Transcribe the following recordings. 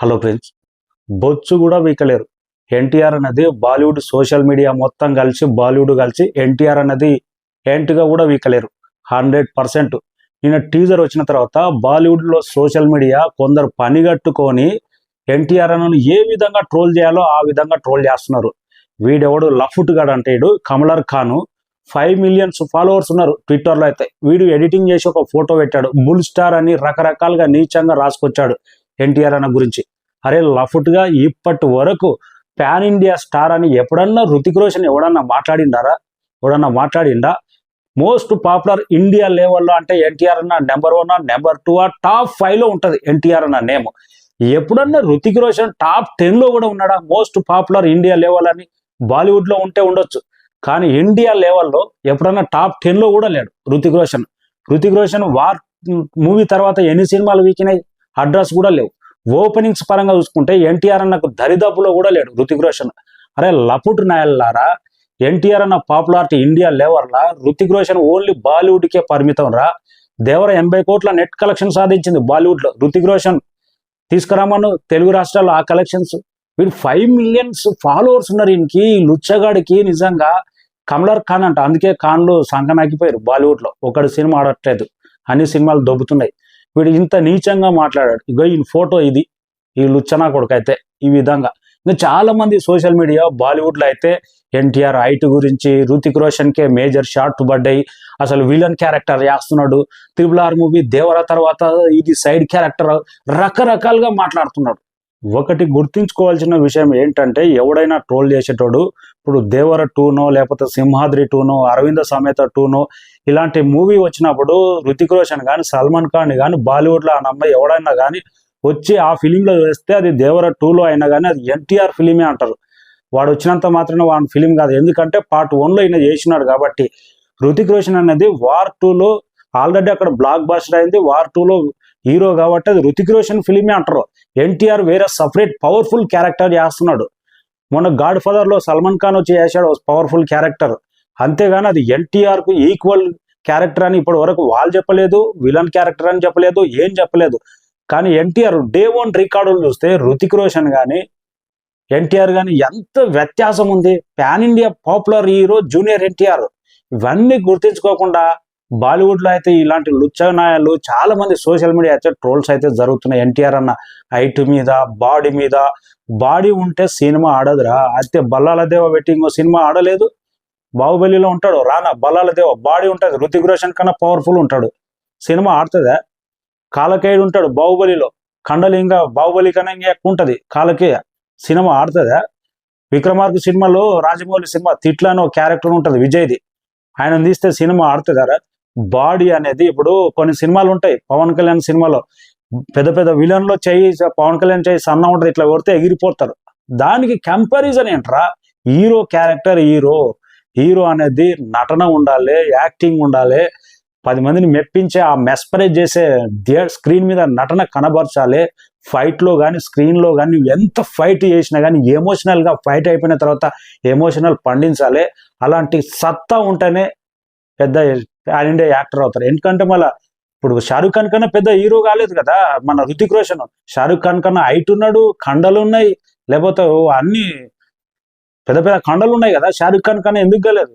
Hello friends బొచ్చు కూడా వీకలేరు. ఎన్టీఆర్ అనేది బాలీవుడ్ సోషల్ మీడియా మొత్తం కలిసి బాలీవుడ్ కలిసి ఎన్టీఆర్ అనేది ఏంటిగా కూడా వీకలేరు. Hundred percent. నిన్న టీజర్ వచ్చిన తర్వాత బాలీవుడ్లో సోషల్ మీడియా కొందరు పనిగట్టుకొని ఎన్టీఆర్ అన్నను ఏ విధంగా ట్రోల్ చేయాలో ఆ విధంగా ట్రోల్ చేస్తున్నారు. వీడెవడు? లఫుట్ గాడు అంటే వీడు Kamaal R Khan. Five millions followers ఉన్నారు ట్విట్టర్లో అయితే. వీడు ఎడిటింగ్ చేసి ఒక ఫోటో పెట్టాడు. బుల్ స్టార్ అని రకరకాలుగా నీచంగా రాసుకొచ్చాడు. ఎన్టీఆర్ అన్న గురించి. అరే లఫుట్గా ఇప్పటి వరకు పాన్ ఇండియా స్టార్ అని ఎప్పుడన్నా రుతిక్ రోషన్ ఎవడన్నా మాట్లాడిండారా? ఎవడన్నా మాట్లాడిండా? మోస్ట్ పాపులర్ ఇండియా లెవెల్లో అంటే ఎన్టీఆర్ అన్న number one number two top ఫైవ్లో ఉంటది ఎన్టీఆర్ అన్న నేమ్. ఎప్పుడన్నా రుతిక్ రోషన్ టాప్ టెన్లో కూడా ఉన్నాడా? మోస్ట్ పాపులర్ ఇండియా లెవెల్ అని బాలీవుడ్లో ఉంటే ఉండొచ్చు. కానీ ఇండియా లెవెల్లో ఎప్పుడన్నా టాప్ టెన్లో కూడా లేడు రుతిక్ రోషన్. రుతిక్ రోషన్ వార్ మూవీ తర్వాత ఎన్ని సినిమాలు వీకినాయి అడ్రస్ కూడా లేవు. ఓపెనింగ్స్ పరంగా చూసుకుంటే ఎన్టీఆర్ అన్నకు దరిదాపులో కూడా లేడు రుతిక్ రోషన్. అరే లపుట్ నాయల్లారా ఎన్టీఆర్ అన్న పాపులారిటీ ఇండియా లెవెల్లా? రుతిక్ రోషన్ ఓన్లీ బాలీవుడ్కే పరిమితం రా. దేవర ఎనభై కోట్ల నెట్ కలెక్షన్ సాధించింది బాలీవుడ్లో రుతిక్ రోషన్ తీసుకురామను తెలుగు రాష్ట్రాల్లో ఆ కలెక్షన్స్. వీడు ఫైవ్ మిలియన్స్ ఫాలోవర్స్ ఉన్నారు ఈయనకి. లుచ్చగాడికి నిజంగా కమలర్ ఖాన్ అంట. అందుకే ఖాన్లు సంకనాకిపోయారు బాలీవుడ్లో ఒకటి సినిమా ఆడట్లేదు. అన్ని సినిమాలు దొబ్బుతున్నాయి. వీడు ఇంత నీచంగా మాట్లాడాడు. ఇగో ఈయన ఫోటో ఇది. ఈ లుచ్చనా కొడుకు అయితే ఈ విధంగా. ఇంకా చాలా మంది సోషల్ మీడియా బాలీవుడ్లో అయితే ఎన్టీఆర్ హైట్ గురించి రుతిక్ రోషన్కే మేజర్ షార్ట్ పడ్డాయి. అసలు విలన్ క్యారెక్టర్ చేస్తున్నాడు త్రిబుల్ ఆర్ మూవీ దేవర తర్వాత ఇది సైడ్ క్యారెక్టర్ రకరకాలుగా మాట్లాడుతున్నాడు. ఒకటి గుర్తించుకోవాల్సిన విషయం ఏంటంటే ఎవడైనా ట్రోల్ చేసేటోడు ఇప్పుడు దేవర టూనో లేకపోతే సింహాద్రి టూనో అరవింద సమేత టూనో ఇలాంటి మూవీ వచ్చినప్పుడు రుతిక్ రోషన్ కానీ సల్మాన్ ఖాన్ కానీ బాలీవుడ్లో ఆ అమ్మాయి ఎవడైనా కానీ వచ్చి ఆ ఫిలింలో వేస్తే అది దేవర టూలో అయినా కానీ అది ఎన్టీఆర్ ఫిలిమే అంటారు. వాడు వచ్చినంత మాత్రమే వాడి ఫిలిం కాదు. ఎందుకంటే పార్ట్ వన్లో ఈయన చేసినాడు కాబట్టి రుతిక్ రోషన్ అనేది వార్ టూలో ఆల్రెడీ అక్కడ బ్లాక్ బాస్టర్ అయింది. వార్ టూలో హీరో కాబట్టి అది రుతిక్ రోషన్ ఫిలిమే అంటారు. ఎన్టీఆర్ వేరే సపరేట్ పవర్ఫుల్ క్యారెక్టర్ చేస్తున్నాడు. మొన్న గాడ్ ఫాదర్లో సల్మాన్ ఖాన్ వచ్చి చేశాడు పవర్ఫుల్ క్యారెక్టర్. అంతేగాని అది ఎన్టీఆర్కు ఈక్వల్ క్యారెక్టర్ అని ఇప్పటి వరకు వాళ్ళు చెప్పలేదు విలన్ క్యారెక్టర్ అని చెప్పలేదు ఏం చెప్పలేదు. కానీ ఎన్టీఆర్ డే వన్ రికార్డులు చూస్తే రుతిక్ రోషన్ కానీ ఎన్టీఆర్ కానీ ఎంత వ్యత్యాసం ఉంది. Pan India popular hero junior NTR. ఇవన్నీ గుర్తించుకోకుండా బాలీవుడ్లో అయితే ఇలాంటి లుచ్చనాయాలు చాలా మంది సోషల్ మీడియా అయితే ట్రోల్స్ అయితే జరుగుతున్నాయి. ఎన్టీఆర్ అన్న హైట్ మీద బాడీ మీద బాడీ ఉంటే సినిమా ఆడదురా. అయితే బల్లాల దేవ వెట్టింగ్ సినిమా ఆడలేదు. బాహుబలిలో ఉంటాడు రానా. బల్లాల దేవ బాడీ ఉంటుంది. రుతిక్ రోషన్ కన్నా పవర్ఫుల్ ఉంటాడు. సినిమా ఆడుతుందా? కాలకేయుడు ఉంటాడు బాహుబలిలో. కండలింగ బాహుబలి కన్నా ఇంకా ఎక్కువ ఉంటుంది. కాలకేయ సినిమా ఆడుతుందా? విక్రమార్క సినిమాలో రాజమౌళి సినిమా తిట్ల అని ఒక క్యారెక్టర్ ఉంటుంది విజయ్ది. ఆయన తీస్తే సినిమా ఆడుతుందారా బాడీ అనేది ఇప్పుడు కొన్ని సినిమాలు ఉంటాయి పవన్ కళ్యాణ్ సినిమాలో. పెద్ద పెద్ద విలన్లో చేయి పవన్ కళ్యాణ్ చేయి సన్న ఉంటుంది ఇట్లా కొడితే ఎగిరిపోతారు. దానికి కంపారిజన్ ఏంట్రా? Hero character hero. హీరో అనేది నటన ఉండాలి యాక్టింగ్ ఉండాలి. పది మందిని మెప్పించే ఆ మెస్పరైజ్ చేసే స్క్రీన్ మీద నటన కనబరచాలి. ఫైట్లో కానీ స్క్రీన్లో కానీ ఎంత ఫైట్ చేసినా కానీ ఎమోషనల్గా ఫైట్ అయిపోయిన తర్వాత ఎమోషనల్ పండించాలి. అలాంటి సత్తా ఉంటేనే పెద్ద పాన్ ఇండియా యాక్టర్ అవుతారు. ఎందుకంటే మళ్ళీ ఇప్పుడు షారుఖ్ ఖాన్ కన్నా పెద్ద హీరో కాలేదు కదా మన రుతిక్ రోషన్ షారుఖ్ ఖాన్ కన్నా హైట్ ఉన్నాడు కండలు ఉన్నాయి లేకపోతే ఓ అన్ని పెద్ద పెద్ద కండలు ఉన్నాయి కదా షారుఖ్ ఖాన్ కన్నా ఎందుకు కాలేదు?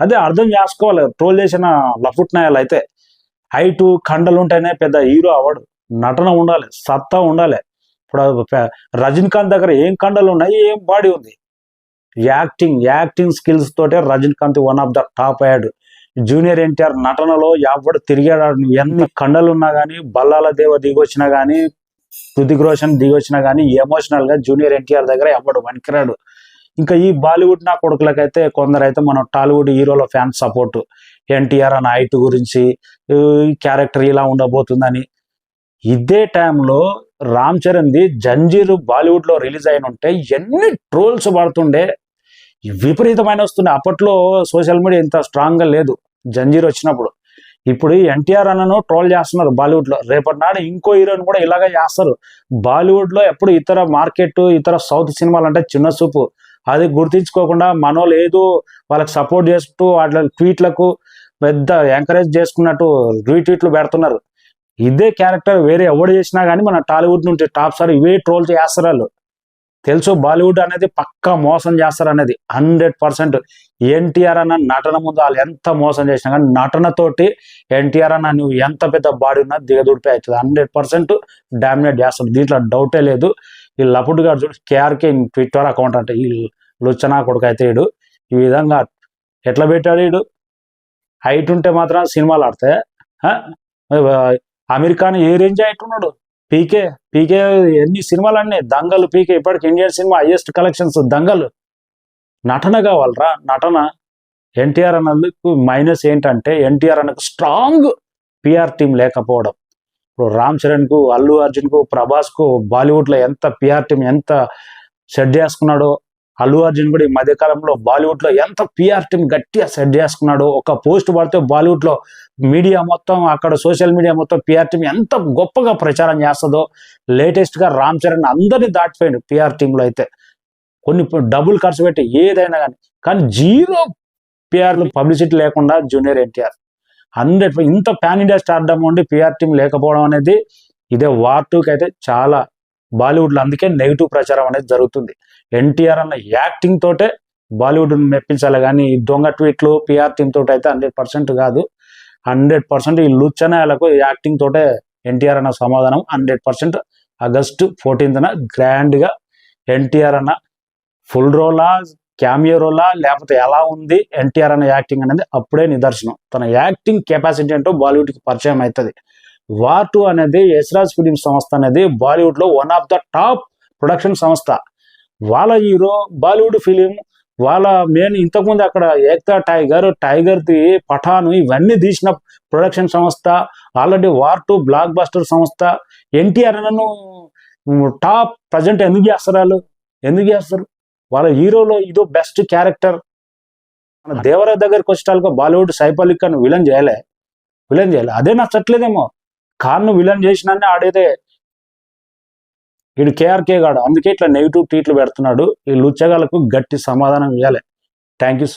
అదే అర్థం చేసుకోవాలి ట్రోల్ చేసిన లఫుట్ నాయాలు అయితే. హైటు కండలు ఉంటేనే పెద్ద హీరో అవ్వడు. నటన ఉండాలి సత్తా ఉండాలి. ఇప్పుడు రజనీకాంత్ దగ్గర ఏం కండలు ఉన్నాయి ఏం బాడీ ఉంది? యాక్టింగ్ యాక్టింగ్ స్కిల్స్ తోటే Rajinikanth one of the top అయ్యాడు జూనియర్ ఎన్టీఆర్ నటనలో ఎవడు తిరిగాడు? ఎన్ని కండలున్నా కానీ బల్లాల దేవ దిగొచ్చినా కానీ హృతిక్ రోషన్ దిగొచ్చినా కానీ ఎమోషనల్గా జూనియర్ ఎన్టీఆర్ దగ్గర ఎవడు వణికిరాడు? ఇంకా ఈ బాలీవుడ్ నా కొడుకులకైతే కొందరైతే మన టాలీవుడ్ హీరోల ఫ్యాన్ సపోర్ట్. ఎన్టీఆర్ అన్న హైట్ గురించి క్యారెక్టర్ ఇలా ఉండబోతుందని. ఇదే టైంలో రామ్ చరణ్ ది జంజీర్ బాలీవుడ్లో రిలీజ్ అయిన ఉంటే ఎన్ని ట్రోల్స్ పడుతుండే. విపరీతమైన వస్తుండే అప్పట్లో సోషల్ మీడియా ఇంత స్ట్రాంగ్గా లేదు. జంజీర్ వచ్చినప్పుడు. ఇప్పుడు ఎన్టీఆర్ అన్నను ట్రోల్ చేస్తున్నారు బాలీవుడ్లో రేపటి నాడు ఇంకో హీరోని కూడా ఇలాగే చేస్తారు. బాలీవుడ్లో ఎప్పుడు ఇతర మార్కెట్ ఇతర సౌత్ సినిమాలు అంటే చిన్న చూపు. అది గుర్తించుకోకుండా మనో లేదు వాళ్ళకి సపోర్ట్ చేస్తూ వాళ్ళ ట్వీట్లకు పెద్ద ఎంకరేజ్ చేసుకున్నట్టు రీట్వీట్లు పెడుతున్నారు. ఇదే క్యారెక్టర్ వేరే ఎవడు చేసినా కానీ మన టాలీవుడ్ నుంచి టాప్ సార్ ఇవే ట్రోల్ చేస్తారు వాళ్ళు. తెలుసు? బాలీవుడ్ అనేది పక్కా మోసం చేస్తారు అనేది హండ్రెడ్ పర్సెంట్. ఎన్టీఆర్ అన్న నటన ముందు వాళ్ళు ఎంత మోసం చేసినా కానీ నటనతోటి ఎన్టీఆర్ అన్న నువ్వు ఎంత పెద్ద బాడీ ఉన్నా దిగదుడిపే అవుతుంది. హండ్రెడ్ పర్సెంట్ డామినేట్ చేస్తాడు. దీంట్లో డౌటే లేదు. ఈ లపుడు గారు చూడు కేఆర్కే ట్విట్టర్ అకౌంట్ అంటే ఈ లుచ్చనా కొడుకు అయితే ఈ విధంగా ఎట్లా పెట్టాడు ఈడు? హైట్ ఉంటే మాత్రం సినిమాలు ఆడితే అమెరికాని ఏ రేంజ్ హైట్ ఉన్నాడు? పీకే పీకే ఎన్ని సినిమాలు అన్నీ దంగలు పీకే. ఇప్పటికి Indian cinema highest collections. Dangal. నటన కావాలరా? నటన. ఎన్టీఆర్ అన్నకు మైనస్ ఏంటంటే ఎన్టీఆర్ అన్నకు స్ట్రాంగ్ పిఆర్ టీం లేకపోవడం. ఇప్పుడు రామ్ చరణ్కు అల్లు అర్జున్కు ప్రభాస్కు బాలీవుడ్లో ఎంత పిఆర్ టీం ఎంత సెట్ చేసుకున్నాడో అల్లు అర్జున్ కూడా ఈ మధ్యకాలంలో బాలీవుడ్లో ఎంత పిఆర్ టీం గట్టిగా సెట్ చేసుకున్నాడు ఒక పోస్ట్ పడితే బాలీవుడ్లో మీడియా మొత్తం అక్కడ సోషల్ మీడియా మొత్తం పిఆర్ టీం ఎంత గొప్పగా ప్రచారం చేస్తుందో లేటెస్ట్గా రామ్ చరణ్ అందరినీ దాటిపోయాడు పిఆర్ టీంలో అయితే. కొన్ని డబ్బులు ఖర్చు పెట్టి ఏదైనా కానీ కానీ జీరో పిఆర్ పబ్లిసిటీ లేకుండా జూనియర్ ఎన్టీఆర్. హండ్రెడ్ ఇంత ప్యాన్ ఇండియా స్టార్డమ్ ఉండి పిఆర్ టీం లేకపోవడం అనేది ఇదే వార్ టూకి అయితే చాలా బాలీవుడ్లో అందుకే నెగిటివ్ ప్రచారం అనేది జరుగుతుంది. ఎన్టీఆర్ అన్న యాక్టింగ్ తోటే బాలీవుడ్ మెప్పించాలి కానీ దొంగ ట్వీట్లు పిఆర్ టీమ్ తోటి అయితే హండ్రెడ్ పర్సెంట్ కాదు. హండ్రెడ్ పర్సెంట్ ఈ లుచ్చనాయాలకు యాక్టింగ్ తోటే ఎన్టీఆర్ అన్న సమాధానం. హండ్రెడ్ పర్సెంట్ ఆగస్టు ఫోర్టీన్త్న గ్రాండ్గా ఎన్టీఆర్ అన్న ఫుల్ రోలా క్యామియో రోలా లేకపోతే ఎలా ఉంది ఎన్టీఆర్ అన్న యాక్టింగ్ అనేది అప్పుడే నిదర్శనం. తన యాక్టింగ్ కెపాసిటీ అంటూ బాలీవుడ్కి పరిచయం అవుతుంది. వార్ టూ అనేది యశ్రాజ్ ఫిలిం సంస్థ అనేది బాలీవుడ్లో one of the top production సంస్థ. వాళ్ళ హీరో బాలీవుడ్ ఫిలిం వాళ్ళ మెయిన్ ఇంతకుముందు అక్కడ ఏక్తా టైగర్ టైగర్ది పఠాను ఇవన్నీ తీసిన ప్రొడక్షన్ సంస్థ. Already War two blockbuster సంస్థ. ఎన్టీఆర్ నన్ను టాప్ ప్రజెంట్ ఎందుకు చేస్తారు వాళ్ళు? ఎందుకు చేస్తారు? వాళ్ళ హీరోలో ఇదో బెస్ట్ క్యారెక్టర్ మన దేవర దగ్గరికి వచ్చేటాలకు బాలీవుడ్ సైఫ్ అని విలన్ చేయలే. విలన్ చేయలే. అదే నచ్చట్లేదేమో. ఖాన్ విలన్ చేసిన ఆడేదే. వీడు కేఆర్కే గాడు. అందుకే ఇట్లా నెగిటివ్ ట్వీట్లు పెడుతున్నాడు. ఈ లుచ్చగాలకు గట్టి సమాధానం ఇవ్వాలి థ్యాంక్ యూ